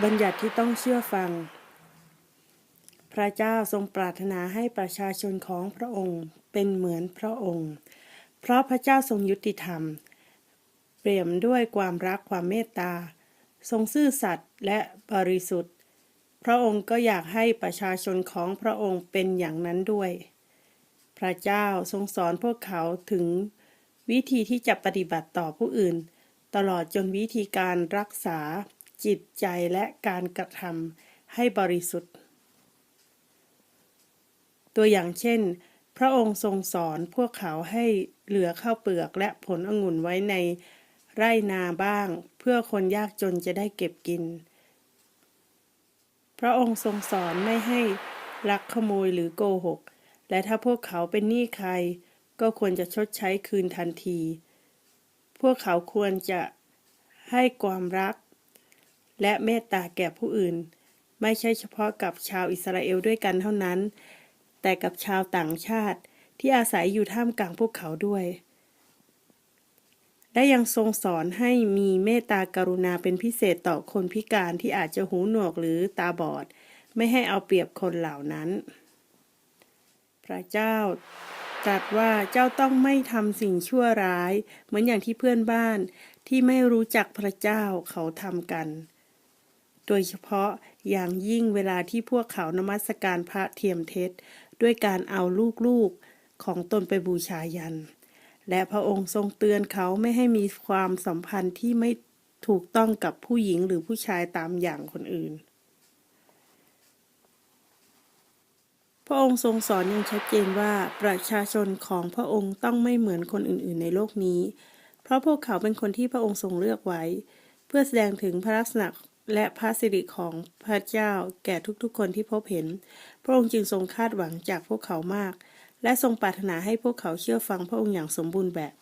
บัญญัติที่ต้องเชื่อฟัง พระเจ้าทรงปรารถนาให้ประชาชนของพระองค์เป็นเหมือนพระองค์ เพราะพระเจ้าทรงยุติธรรม เปี่ยมด้วยความรักความเมตตา ทรงซื่อสัตย์และบริสุทธิ์ พระองค์ก็อยากให้ประชาชนของพระองค์เป็นอย่างนั้นด้วย พระเจ้าทรงสอนพวกเขาถึงวิธีที่จะปฏิบัติต่อผู้อื่น ตลอดจนวิธีการรักษา จิตใจและการกระทำให้บริสุทธิ์ ตัวอย่างเช่น พระองค์ทรงสอนพวกเขาให้เหลือข้าวเปลือกและผลองุ่นไว้ในไร่นาบ้าง เพื่อคนยากจนจะได้เก็บกิน พระองค์ทรงสอนไม่ให้ลักขโมยหรือโกหก และถ้าพวกเขาเป็นหนี้ใคร ก็ควรจะชดใช้คืนทันที พวกเขาควรจะให้ความรัก และเมตตาแก่ผู้อื่น ไม่ใช่เฉพาะกับชาวอิสราเอลด้วยกันเท่านั้น แต่กับชาวต่างชาติที่อาศัยอยู่ท่ามกลางพวกเขาด้วย และยังทรงสอนให้มีเมตตากรุณาเป็นพิเศษต่อคนพิการที่อาจจะหูหนวกหรือตาบอด ไม่ให้เอาเปรียบคนเหล่านั้น พระเจ้าตรัสว่าเจ้าต้องไม่ทำสิ่งชั่วร้าย เหมือนอย่างที่เพื่อนบ้านที่ไม่รู้จักพระเจ้าเขาทำกัน ดยเฉพาะอย่างยิ่งเวลาที่พวกเขานมัสการพระเทียมเท็จ ด้วยการเอาลูกๆของตนไปบูชายัน และพระองค์ทรงเตือนเขาไม่ให้มีความสัมพันธ์ที่ไม่ถูกต้องกับผู้หญิงหรือผู้ชายตามอย่างคนอื่น พระองค์ทรงสอนอย่างชัดเจนว่าประชาชนของพระองค์ต้องไม่เหมือนคนอื่นๆ ในโลกนี้ เพราะพวกเขาเป็นคนที่พระองค์ทรงเลือกไว้ เพื่อแสดงถึงพระลักษณะ และพระสิริของพระเจ้าแก่ทุกๆคนที่พบเห็น พระองค์จึงทรงคาดหวังจากพวกเขามาก และทรงปรารถนาให้พวกเขาเชื่อฟังพระองค์อย่างสมบูรณ์แบบ